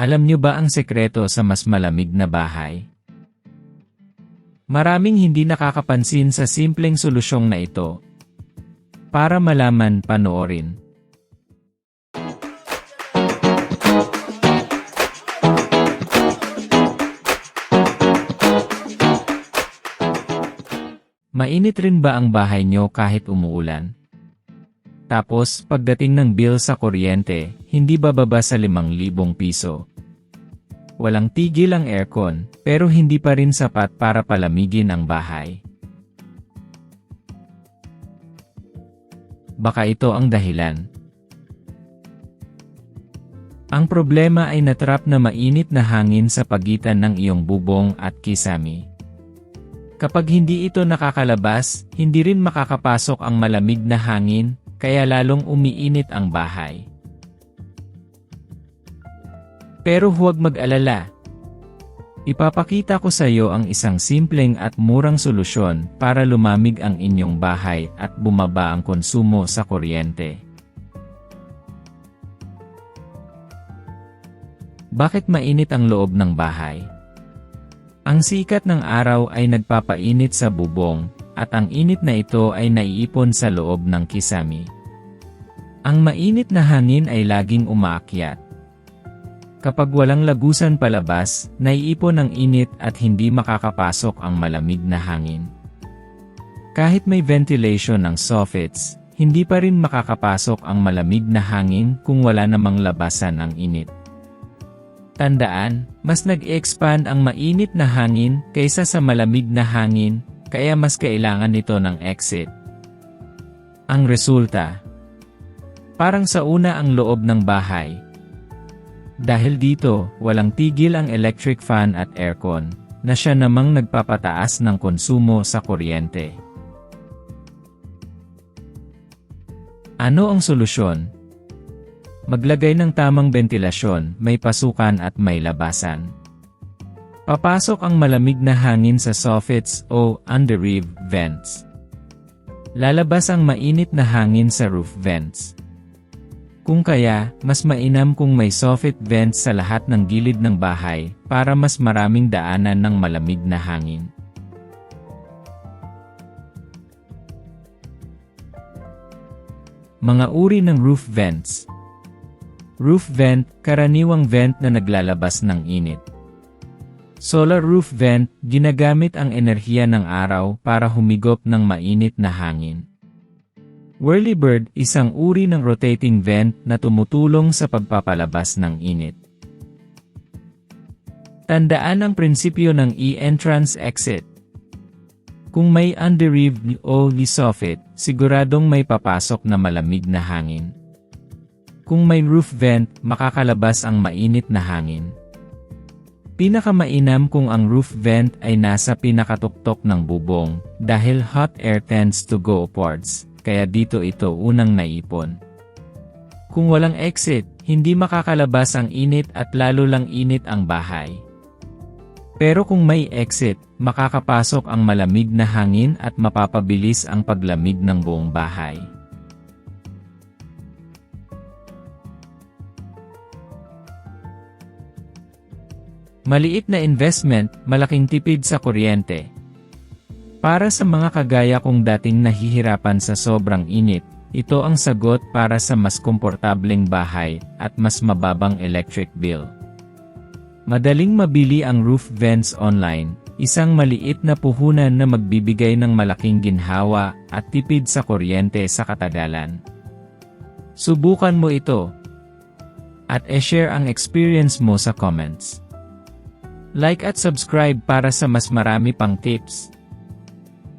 Alam nyo ba ang sekreto sa mas malamig na bahay? Maraming hindi nakakapansin sa simpleng solusyong na ito. Para malaman, panoorin. Mainit rin ba ang bahay nyo kahit umuulan? Tapos, pagdating ng bill sa kuryente, hindi bababa sa 5,000 piso. Walang tigil ang aircon, pero hindi pa rin sapat para palamigin ang bahay. Baka ito ang dahilan. Ang problema ay natrap na mainit na hangin sa pagitan ng iyong bubong at kisame. Kapag hindi ito nakakalabas, hindi rin makakapasok ang malamig na hangin, kaya lalong umiinit ang bahay. Pero huwag mag-alala. Ipapakita ko sa iyo ang isang simpleng at murang solusyon para lumamig ang inyong bahay at bumaba ang konsumo sa kuryente. Bakit mainit ang loob ng bahay? Ang sikat ng araw ay nagpapainit sa bubong, at ang init na ito ay naiipon sa loob ng kisami. Ang mainit na hangin ay laging umaakyat. Kapag walang lagusan palabas, naiipon ang init at hindi makakapasok ang malamig na hangin. Kahit may ventilation ng soffits, hindi pa rin makakapasok ang malamig na hangin kung wala namang labasan ang init. Tandaan, mas nag-expand ang mainit na hangin kaysa sa malamig na hangin, kaya mas kailangan nito ng exit. Ang resulta, parang sa una ang loob ng bahay. Dahil dito, walang tigil ang electric fan at aircon, na siya namang nagpapataas ng konsumo sa kuryente. Ano ang solusyon? Maglagay ng tamang bentilasyon, may pasukan at may labasan. Papasok ang malamig na hangin sa soffits o underreeve vents. Lalabas ang mainit na hangin sa roof vents. Kung kaya, mas mainam kung may soffit vents sa lahat ng gilid ng bahay para mas maraming daanan ng malamig na hangin. Mga uri ng roof vents Roof vent, karaniwang vent na naglalabas ng init. Solar roof vent, ginagamit ang enerhiya ng araw para humigop ng mainit na hangin. Whirlybird, isang uri ng rotating vent na tumutulong sa pagpapalabas ng init. Tandaan ang prinsipyo ng e-entrance-exit. Kung may underreeve o lisoffit, siguradong may papasok na malamig na hangin. Kung may roof vent, makakalabas ang mainit na hangin. Pinakamainam kung ang roof vent ay nasa pinakatuktok ng bubong, dahil hot air tends to go upwards, kaya dito ito unang naipon. Kung walang exit, hindi makakalabas ang init at lalo lang init ang bahay. Pero kung may exit, makakapasok ang malamig na hangin at mapapabilis ang paglamig ng buong bahay. Maliit na investment, malaking tipid sa kuryente. Para sa mga kagaya kong dating nahihirapan sa sobrang init, ito ang sagot para sa mas komportableng bahay at mas mababang electric bill. Madaling mabili ang roof vents online, isang maliit na puhunan na magbibigay ng malaking ginhawa at tipid sa kuryente sa katagalan. Subukan mo ito at e-share ang experience mo sa comments. Like at subscribe para sa mas marami pang tips.